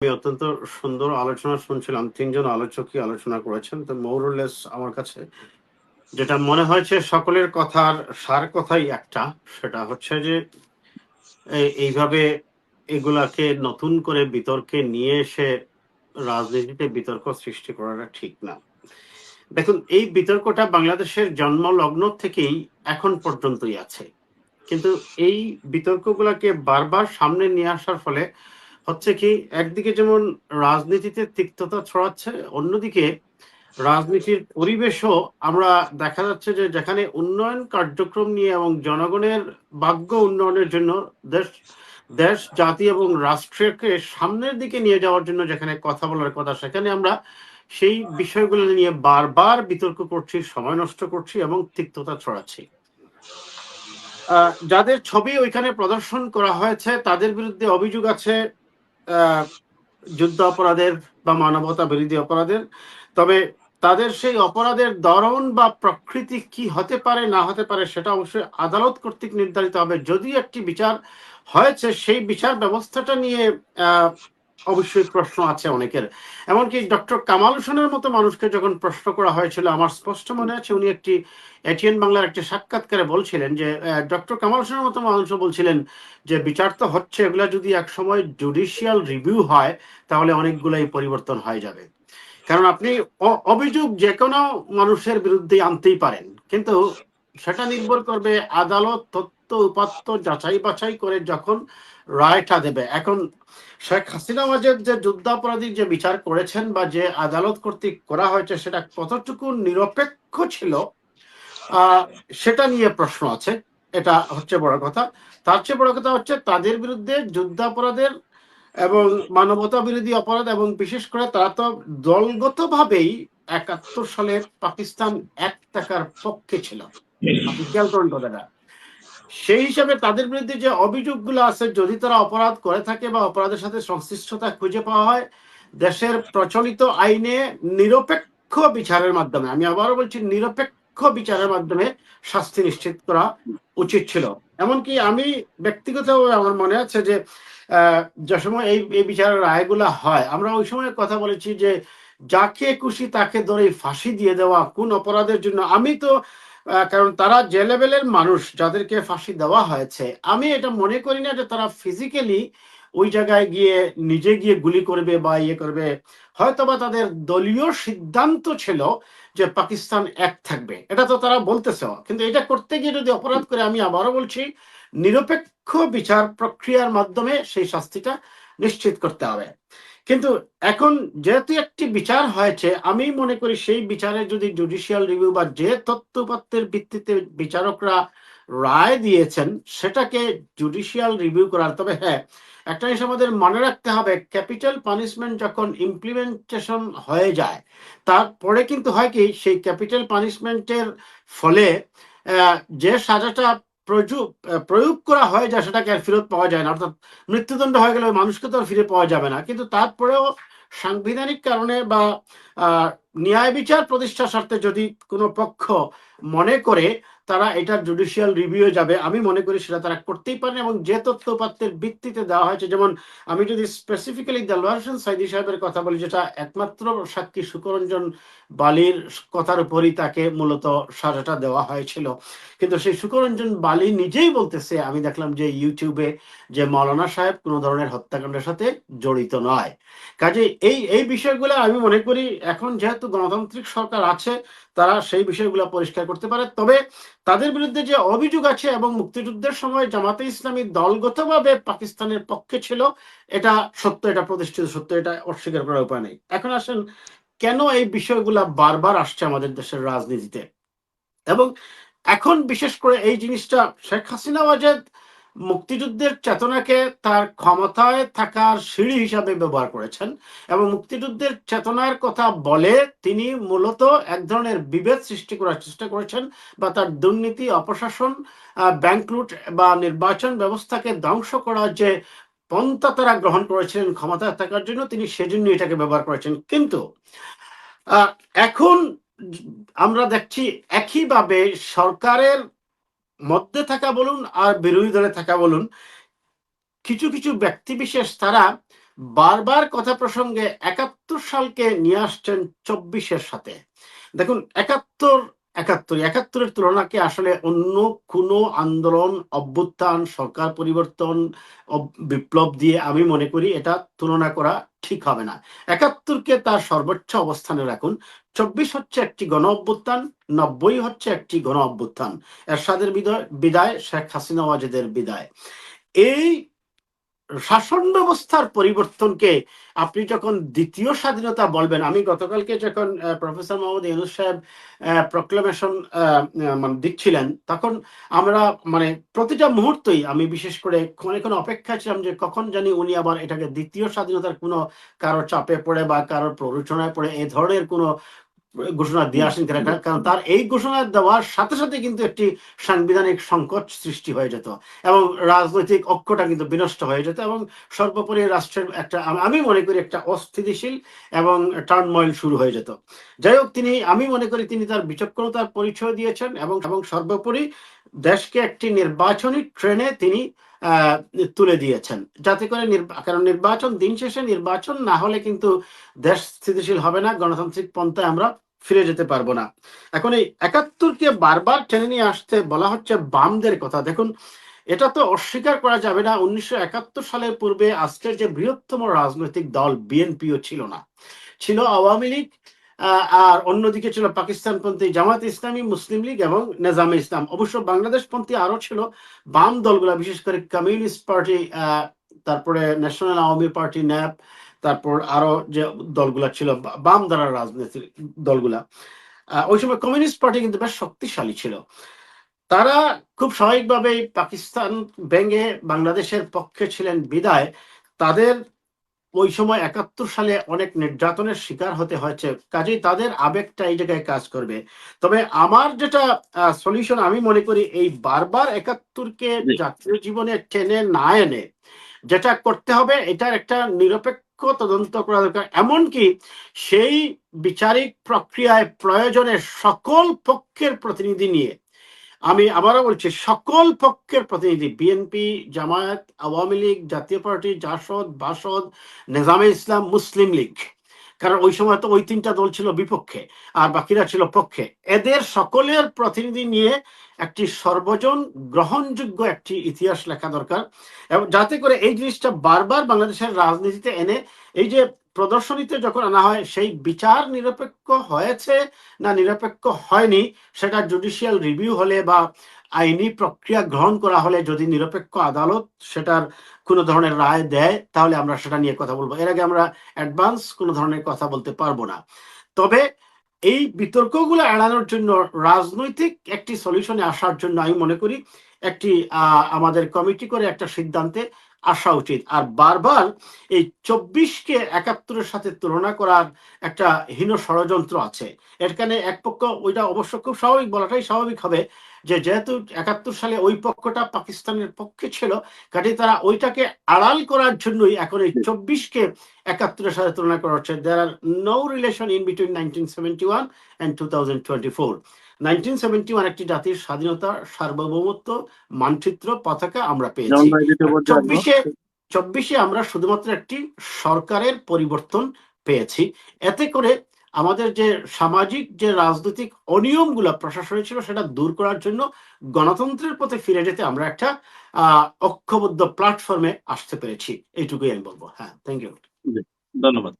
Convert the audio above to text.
আমি অত্যন্ত সুন্দর আলোচনা শুনছিলাম। তিনজন আলোচকই আলোচনা করেছেন। তো মোরলেস আমার কাছে যেটা মনে হয়েছে সকলের কথার সার কথাই একটা। সেটা হচ্ছে যে এইভাবে এগুলাকে নতুন করে বিতর্কে নিয়ে এসে রাজনীতিতে বিতর্ক সৃষ্টি করাটা ঠিক না। দেখুন, এই বিতর্কটা বাংলাদেশের জন্ম লগ্ন থেকেই এখন পর্যন্তই আছে। কিন্তু এই বিতর্কগুলোকে বারবার সামনে নিয়ে আসার ফলে হচ্ছে কি, একদিকে যেমন রাজনীতিতে তিক্ততা ছড়াচ্ছে, অন্যদিকে রাজনীতির পরিবেশও আমরা দেখা যাচ্ছে যে যেখানে উন্নয়ন কার্যক্রম নিয়ে এবং জনগণের ভাগ্য উন্নয়নের জন্য দেশ দেশ, জাতি এবং রাষ্ট্রকে সামনের দিকে নিয়ে যাওয়ার জন্য যেখানে কথা বলার কথা, সেখানে আমরা সেই বিষয়গুলো নিয়ে বারবার বিতর্ক করছি, সময় নষ্ট করছি এবং তিক্ততা ছড়াচ্ছি। যাদের ছবি ওইখানে প্রদর্শন করা হয়েছে, তাদের বিরুদ্ধে অভিযোগ আছে যুদ্ধ অপরাধের বা মানবতা বিরোধী অপরাধের। তবে তাদের সেই অপরাধের ধরন বা প্রকৃতি কি হতে পারে, না হতে পারে, সেটা অবশ্যই আদালত কর্তৃক নির্ধারিত হবে। যদি একটি বিচার হয়েছে, সেই বিচার ব্যবস্থাটা নিয়ে অবশ্যই প্রশ্ন আছে অনেকের। এমনকি ডক্টর কামাল হোসেনের মতো মানুষকে যখন প্রশ্ন করা হয়েছিল, আমার স্পষ্ট মনে আছে উনি একটি এটিএন বাংলার একটি সাক্ষাৎকারে বলছিলেন যে ডক্টর কামাল হোসেনের মতো মানুষও বলছিলেন যে, বিচার তো হচ্ছে, এগুলা যদি এক সময় জুডিশিয়াল রিভিউ হয়, তাহলে অনেকগুলাই পরিবর্তন হয়ে যাবে। কারণ আপনি অভিযোগ যে কোনো মানুষের বিরুদ্ধে আনতেই পারেন। কিন্তু সেটা নির্ভর করবে আদালত তথ্য উপাত্ত যাচাই বাছাই করে যখন রায়টা দেবে। এখন শেখ হাসিনা ওয়াজেদ যে যুদ্ধাপরাধী যে বিচার করেছেন বা যে আদালত কর্তৃক করা হয়েছে সেটা কতটুকু নিরপেক্ষ ছিল সেটা নিয়ে প্রশ্ন আছে। এটা হচ্ছে বড় কথা। তার চেয়ে বড় কথা হচ্ছে তাদের বিরুদ্ধে যুদ্ধাপরাধের এবং মানবতা বিরোধী অপরাধ এবং বিশেষ করে তারা তো দলগতভাবেই একাত্তর সালে পাকিস্তান এক টাকার পক্ষে ছিল। সেই হিসাবে তাদের বিরুদ্ধে যে অভিযোগগুলো আছে যদি তারা অপরাধ করে থাকে বা অপরাধের সাথে সংশ্লিষ্টতা খুঁজে পাওয়া হয় দেশের প্রচলিত আইনে নিরপেক্ষ বিচারের মাধ্যমে আমি আবারও বলছি নিরপেক্ষ বিচারের মাধ্যমে শাস্তি নিশ্চিত করা উচিত ছিল। এমনকি আমি ব্যক্তিগতভাবে আমার মনে আছে যে আহ, যে সময় এই এই বিচারের রায়গুলা হয় আমরা ওই সময় কথা বলেছি যে যাকে খুশি তাকে ধরে ফাঁসি দিয়ে দেওয়া কোন অপরাধের জন্য। আমি তো কারণ তারা যে লেভেলের মানুষ যাদেরকে ফাঁসি দেওয়া হয়েছে, আমি এটা মনে করি না যে তারা ফিজিক্যালি ওই জায়গায় গিয়ে নিজে গিয়ে গুলি করবে বা ইয়ে করবে। হয়তোবা তাদের দলীয় সিদ্ধান্ত ছিল যে পাকিস্তান এক থাকবে। এটা তো তারা বলতেছে। কিন্তু এটা করতে গিয়ে যদি অপরাধ করে, আমি আবারও বলছি, নিরপেক্ষ বিচার প্রক্রিয়ার মাধ্যমে সেই শাস্তিটা নিশ্চিত করতে হবে। কিন্তু এখন যেহেতু একটি বিচার হয়েছে, আমি মনে করি সেই বিচারে যদি জুডিশিয়াল রিভিউ বা যে তথ্যপত্রের ভিত্তিতে বিচারকরা রায় দিয়েছেন, সেটাকে জুডিশিয়াল রিভিউ করার। তবে হ্যাঁ একটা জিনিস আমাদের মনে রাখতে হবে ক্যাপিটাল পানিশমেন্ট যখন ইমপ্লিমেন্টেশন হয়ে যায়, তারপরে কিন্তু হয় কি, সেই ক্যাপিটাল পানিশমেন্টের ফলে যে সাজাটা প্রযোগ করা হয় যা সেটাকে আর ফেরত পাওয়া যায় না। অর্থাৎ মৃত্যুদণ্ড হয়ে গেলে মানুষকে তো আর ফিরে পাওয়া যাবে না। কিন্তু তারপরেও সাংবিধানিক কারণে বা ন্যায় বিচার প্রতিষ্ঠার স্বার্থে যদি কোনো পক্ষ মনে করে তারা এটা জুডিশিয়াল রিভিউ যাবে। আমি মনে করি সেটা তারা করতেই পারেন এবং যে তথ্যপাত্রের ভিত্তিতে দেওয়া হয়েছে, যেমন আমি যদি স্পেসিফিক্যালি দেলোয়ার হোসেন সাইদি সাহেবের কথা বলি, যেটা একমাত্র সাক্ষী সুকরঞ্জন বালির কথার উপরই তাকে মূলত সাজাটা দেওয়া হয়েছিল। কিন্তু সেই সুকরঞ্জন বালি নিজেই বলতেছে, আমি দেখলাম যে ইউটিউবে যে মৌলানা সাহেব কোনো ধরনের হত্যাকাণ্ডের সাথে জড়িত নয়। কাজে এই এই বিষয়গুলো আমি মনে করি এখন যেহেতু গণতান্ত্রিক সরকার আছে তারা সেই বিষয়গুলো পরিষ্কার করতে পারে। তবে তাদের বিরুদ্ধে যে অভিযোগ আছে এবং মুক্তিযুদ্ধের সময় জামাতে ইসলামী দলগতভাবে পাকিস্তানের পক্ষে ছিল, এটা সত্য, এটা প্রতিষ্ঠিত সত্য, এটা অস্বীকার করার উপায় নেই। এখন আসেন, কেন এই বিষয়গুলা বারবার আসছে আমাদের দেশের রাজনীতিতে? এবং এখন বিশেষ করে এই জিনিসটা শেখ হাসিনা ওয়াজেদ মুক্তিযুদ্ধের চেতনাকে তার ক্ষমতায় থাকার সিঁড়ি হিসাবে ব্যবহার করেছেন এবং মুক্তিযুদ্ধের চেতনার কথা বলে তিনি মূলত এক ধরনের বিভেদ সৃষ্টি করার চেষ্টা করেছেন বা তার দুর্নীতি, অপশাসন ব্যাংক লুট বা নির্বাচন ব্যবস্থাকে ধ্বংস করার যে পন্থা তারা গ্রহণ করেছিলেন ক্ষমতায় থাকার জন্য, তিনি সেজন্য এটাকে ব্যবহার করেছেন। কিন্তু এখন আমরা দেখছি একইভাবে সরকারের মধ্যে থাকা বলুন আর বিরোধী দলে থাকা বলুন, কিছু কিছু ব্যক্তি বিশেষ তারা বারবার কথা প্রসঙ্গে একাত্তর সালকে নিয়ে আসছেন চব্বিশের সাথে। দেখুন, একাত্তর একাত্তর একাত্তরের তুলনাকে আসলে অন্য কোনো আন্দোলন, অভ্যুত্থান, সরকার পরিবর্তন বিপ্লব দিয়ে আমি মনে করি এটা তুলনা করা ঠিক হবে না। একাত্তরকে তার সর্বোচ্চ অবস্থানে রাখুন। চব্বিশ হচ্ছে একটি গণ অভ্যুত্থান, নব্বই হচ্ছে একটি গণ অভ্যুত্থান। এরশাদের বিদায় বিদায়, শেখ হাসিনা ওয়াজেদের বিদায়। এই শাসন ব্যবস্থার পরিবর্তনকে আপনি যখন দ্বিতীয় স্বাধীনতা বলবেন, আমি গতকালকে যখন প্রফেসর মোহাম্মদ ইউনুস সাহেব প্রক্লেমেশন মানে দিচ্ছিলেন, তখন আমরা মানে প্রতিটা মুহূর্তেই আমি বিশেষ করে ক্ষণে ক্ষণে অপেক্ষা ছিলাম যে কখন জানি উনি আবার এটাকে দ্বিতীয় স্বাধীনতার কোনো কারও চাপে পড়ে বা কারোর প্ররোচনায় পড়ে, এ ধরনের কোনো ঘোষণা দিয়ে আসেন কারণ- তার এই ঘোষণা দেওয়ার সাথে সাথে কিন্তু একটি সাংবিধানিক সংকট সৃষ্টি হয়ে যেত এবং রাজনৈতিক অক্ষটা কিন্তু বিনষ্ট হয়ে যেত এবং সর্বোপরি রাষ্ট্রের একটা আমি- মনে করি একটা অস্থিতিশীল এবং টার্নময়েল শুরু হয়ে যেত। যাই হোক তিনি আমি মনে করি তিনি তার বিচক্ষণতার পরিচয় দিয়েছেন এবং এবং সর্বোপরি দেশকে একটি নির্বাচনী ট্রেনে তিনি তুলে দিয়েছেন। যাতে করে কারণ নির্বাচন, দিন শেষে নির্বাচন না হলে কিন্তু দেশ স্থিতিশীল হবে না, গণতান্ত্রিক পন্থায় আমরা ফিরে যেতে পারব না। এখন এই একাত্তরকে বারবার টেনে নিয়ে আসতে বলা হচ্ছে বামদের কথা। দেখুন, এটা তো অস্বীকার করা যাবে না। উনিশশো একাত্তর সালের পূর্বে আজকের যে বৃহত্তম রাজনৈতিক দল, বিএনপিও ছিল না। ছিল আওয়ামী লীগ আর অন্যদিকে ছিল পাকিস্তানপন্থী জামাত ইসলামী, মুসলিম লীগ এবং নেজামে ইসলাম। অবশ্য বাংলাদেশপন্থী আরও ছিল বাম দলগুলা, বিশেষ করে কমিউনিস্ট পার্টি তারপরে ন্যাশনাল আওয়ামী পার্টি ন্যাপ তারপর আরও যে দলগুলা ছিল বাম দ্বারা রাজনীতির দলগুলা। ওই সময় কমিউনিস্ট পার্টি কিন্তু বেশ শক্তিশালী ছিল। তারা খুব স্বাভাবিকভাবেই পাকিস্তান ভেঙে বাংলাদেশের পক্ষে ছিলেন বিদায় তাদের ওই সময় একাত্তর সালে অনেক নির্যাতনের শিকার হতে হয়েছে কাজেই তাদের আবেগটা এই জায়গায় কাজ করবে তবে আমার যেটা সলিউশন আমি মনে করি এই বারবার একাত্তরকে। জাতীয় জীবনে টেনে না এনে যেটা করতে হবে এটার একটা নিরপেক্ষ তদন্ত করা দরকার এমনকি সেই বিচারিক প্রক্রিয়ায় প্রয়োজনে সকল পক্ষের প্রতিনিধি নিয়ে আমি আবারও বলছি, সকল পক্ষের প্রতিনিধি বিএনপি জামায়াত, আওয়ামী লীগ, জাতীয় পার্টি, জাসদ, বাসদ, নিজামে ইসলাম, মুসলিম লীগ। কারণ ওই সময় তো ওই তিনটা দল ছিল বিপক্ষে, আর বাকিরা ছিল পক্ষে। এদের সকলের প্রতিনিধি নিয়ে একটি সর্বজন গ্রহণযোগ্য একটি ইতিহাস লেখা দরকার। এবং যাতে করে এই জিনিসটা বারবার বাংলাদেশের রাজনীতিতে এনে, এই যে প্রদর্শনীতে যখন আনা হয়, সেই বিচার নিরপেক্ষ হয়েছে না নিরপেক্ষ হয়নি, সেটা জুডিশিয়াল রিভিউ হলে বা আইনি প্রক্রিয়া গ্রহণ করা হলে যদি নিরপেক্ষ আদালত সেটার কোনো ধরনের রায় দেয়, তাহলে আমরা সেটা নিয়ে কথা বলব। এর আগে আমরা অ্যাডভান্স কোনো ধরনের কথা বলতে পারব না। তবে এই বিতর্কগুলো এড়ানোর জন্য, রাজনৈতিক একটি সলিউশনে আসার জন্য আমি মনে করি, একটি আমাদের কমিটি করে একটা সিদ্ধান্তে আসা উচিত। আর বারবার এই চব্বিশকে একাত্তরের সাথে তুলনা করার একটা হীন ষড়যন্ত্র আছে। এখানে এক পক্ষ ওইটা অবশ্য খুব স্বাভাবিক বলাটাই স্বাভাবিক হবে যে, যেহেতু একাত্তর সালে ওই পক্ষটা পাকিস্তানের পক্ষে ছিল কাজে তারা ওইটাকে আড়াল করার জন্যই এখন এই চব্বিশকে একাত্তরের সাথে তুলনা করা হচ্ছে। There are no relation in between nineteen seventy one and two thousand twenty four nineteen seventy one একটি জাতির স্বাধীনতা সার্বভৌমত্ব মানচিত্র পতাকা আমরা পেয়েছি। চব্বিশে চব্বিশে আমরা শুধুমাত্র একটি সরকারের পরিবর্তন পেয়েছি। এতে করে আমাদের যে সামাজিক যে রাজনৈতিক অনিয়মগুলো প্রশাসনে ছিল সেটা দূর করার জন্য গণতন্ত্রের পথে ফিরে যেতে আমরা একটা আহ ঐক্যবদ্ধ প্ল্যাটফর্মে আসতে পেরেছি। এইটুকুই আমি বলব। হ্যাঁ থ্যাংক ইউ ধন্যবাদ।